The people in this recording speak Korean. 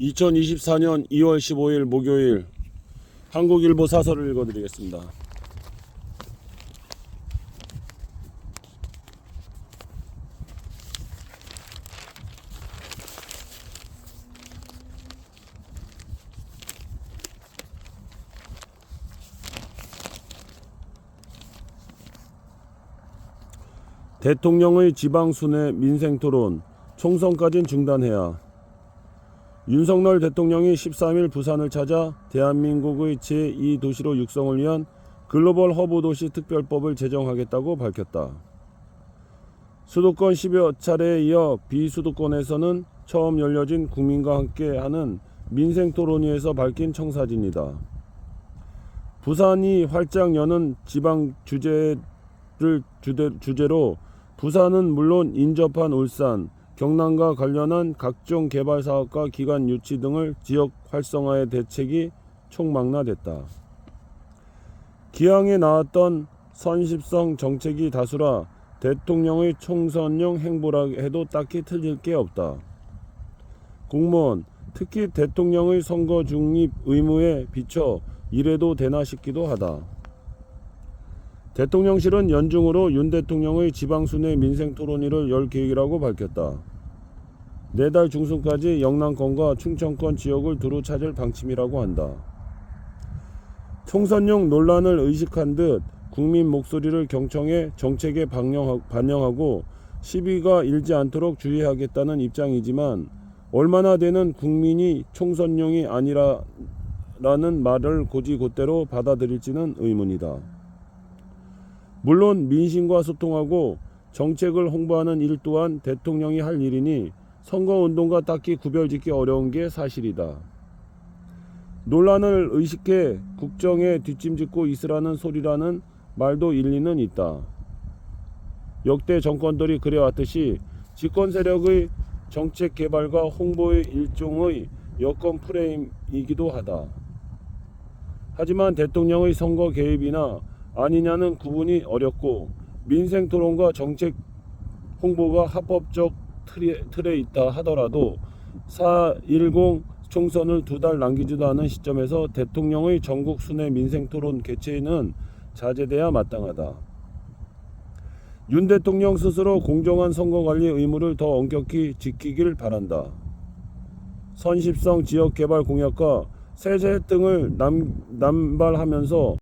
2024년 2월 15일 목요일 한국일보 사설을 읽어드리겠습니다. 대통령의 지방순회 민생토론 총선까진 중단해야 윤석열 대통령이 13일 부산을 찾아 대한민국의 제2도시로 육성을 위한 글로벌 허브 도시 특별법을 제정하겠다고 밝혔다. 수도권 10여 차례에 이어 비수도권에서는 처음 열려진 국민과 함께하는 민생 토론회에서 밝힌 청사진이다. 부산이 활짝 여는 지방 주제를 주제로 부산은 물론 인접한 울산, 경남과 관련한 각종 개발 사업과 기관 유치 등을 지역 활성화의 대책이 총망라됐다. 기항에 나왔던 선십성 정책이 다수라 대통령의 총선용 행보라 해도 딱히 틀릴 게 없다. 공무원, 특히 대통령의 선거 중립 의무에 비춰 이래도 되나 싶기도 하다. 대통령실은 연중으로 윤 대통령의 지방순회 민생 토론회를 열 계획이라고 밝혔다. 내달 중순까지 영남권과 충청권 지역을 두루 찾을 방침이라고 한다. 총선용 논란을 의식한 듯 국민 목소리를 경청해 정책에 반영하- 반영하고 시비가 일지 않도록 주의하겠다는 입장이지만 얼마나 되는 국민이 총선용이 아니라라는 말을 고지곧대로 받아들일지는 의문이다. 물론 민심과 소통하고 정책을 홍보하는 일 또한 대통령이 할 일이니 선거운동과 딱히 구별짓기 어려운 게 사실이다. 논란을 의식해 국정에 뒷짐짓고 있으라는 소리라는 말도 일리는 있다. 역대 정권들이 그래왔듯이 집권 세력의 정책 개발과 홍보의 일종의 여건 프레임이기도 하다. 하지만 대통령의 선거 개입이나 아니냐는 구분이 어렵고 민생 토론과 정책 홍보가 합법적 틀에, 틀에 있다 하더라도 4.10 총선을 두 달 남기지도 않은 시점에서 대통령의 전국 순회 민생 토론 개최는 자제돼야 마땅하다. 윤 대통령 스스로 공정한 선거 관리 의무를 더 엄격히 지키길 바란다. 선십성 지역 개발 공약과 세제 등을 남, 남발하면서